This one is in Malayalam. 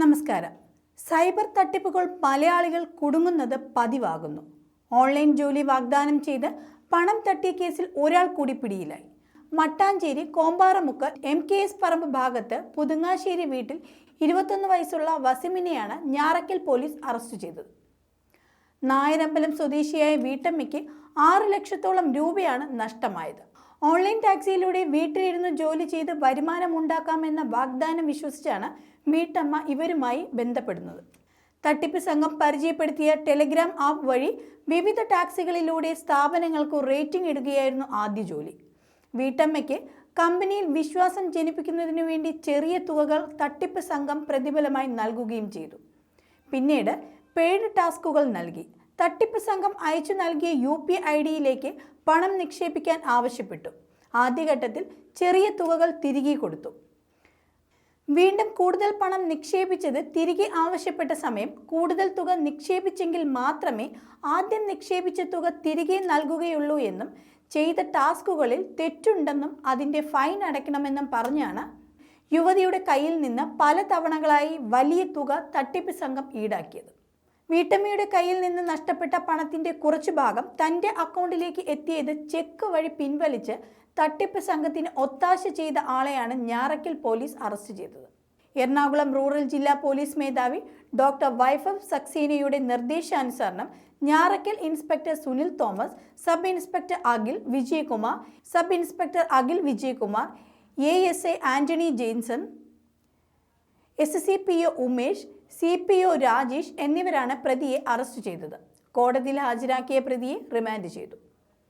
നമസ്കാരം. സൈബർ തട്ടിപ്പുകൾ മലയാളികൾ കുടുങ്ങുന്നത് പതിവാകുന്നു. ഓൺലൈൻ ജോലി വാഗ്ദാനം ചെയ്ത് പണം തട്ടിയ കേസിൽ ഒരാൾ കൂടി പിടിയിലായി. Mattancherry Komparamukku M K S പറമ്പ് ഭാഗത്ത് പുതുങ്ങാശ്ശേരി വീട്ടിൽ ഇരുപത്തൊന്ന് വയസ്സുള്ള വസിമിനെയാണ് ഞാറക്കൽ പോലീസ് അറസ്റ്റ് ചെയ്തത്. നായരമ്പലം സ്വദേശിയായ വീട്ടമ്മയ്ക്ക് ആറ് ലക്ഷത്തോളം രൂപയാണ് നഷ്ടമായത്. ഓൺലൈൻ ടാക്സിയിലൂടെ വീട്ടിലിരുന്ന് ജോലി ചെയ്ത് വരുമാനമുണ്ടാക്കാമെന്ന വാഗ്ദാനം വിശ്വസിച്ചാണ് മീട്ടമ്മ ഇവരുമായി ബന്ധപ്പെടുന്നത്. തട്ടിപ്പ് സംഘം പരിചയപ്പെടുത്തിയ ടെലിഗ്രാം ആപ്പ് വഴി വിവിധ ടാക്സികളിലൂടെ സ്ഥാപനങ്ങൾക്ക് റേറ്റിംഗ് ഇടുകയായിരുന്നു ആദ്യ ജോലി. വീട്ടമ്മയ്ക്ക് കമ്പനിയിൽ വിശ്വാസം ജനിപ്പിക്കുന്നതിനു വേണ്ടി ചെറിയ തുകകൾ തട്ടിപ്പ് സംഘം പ്രതിഫലമായി നൽകുകയും ചെയ്തു. പിന്നീട് പെയ്ഡ് ടാസ്കുകൾ നൽകി. തട്ടിപ്പ് സംഘം അയച്ചു നൽകിയ യു പി ഐ ഡിയിലേക്ക് പണം നിക്ഷേപിക്കാൻ ആവശ്യപ്പെട്ടു. ആദ്യഘട്ടത്തിൽ ചെറിയ തുകകൾ തിരികെ കൊടുത്തു. വീണ്ടും കൂടുതൽ പണം നിക്ഷേപിച്ചത് തിരികെ ആവശ്യപ്പെട്ട സമയം കൂടുതൽ തുക നിക്ഷേപിച്ചെങ്കിൽ മാത്രമേ ആദ്യം നിക്ഷേപിച്ച തുക തിരികെ നൽകുകയുള്ളൂ എന്നും ചെയ്ത ടാസ്കുകളിൽ തെറ്റുണ്ടെന്നും അതിന്റെ ഫൈൻ അടയ്ക്കണമെന്നും പറഞ്ഞാണ് യുവതിയുടെ കയ്യിൽ നിന്ന് പല തവണകളായി വലിയ തുക തട്ടിപ്പ് സംഘം ഈടാക്കിയത്. വീട്ടമ്മയുടെ കയ്യിൽ നിന്ന് നഷ്ടപ്പെട്ട പണത്തിന്റെ കുറച്ചു ഭാഗം തന്റെ അക്കൗണ്ടിലേക്ക് എത്തിയത് ചെക്ക് വഴി പിൻവലിച്ച് തട്ടിപ്പ് സംഘത്തിന് ഒത്താശ ചെയ്ത ആളെയാണ് ഞാറയ്ക്കൽ പോലീസ് അറസ്റ്റ് ചെയ്തത്. എറണാകുളം റൂറൽ ജില്ലാ പോലീസ് മേധാവി ഡോക്ടർ വൈഫം സക്സേനയുടെ നിർദ്ദേശാനുസരണം Njarakkal inspector Sunil Thomas sub inspector Akhil Vijayakumar sub inspector Akhil Vijayakumar A S A Antony Jainson S C P O Umesh C P O Rajesh എന്നിവരാണ് പ്രതിയെ അറസ്റ്റ് ചെയ്തത്. കോടതിയിൽ ഹാജരാക്കിയ പ്രതിയെ റിമാൻഡ് ചെയ്തു.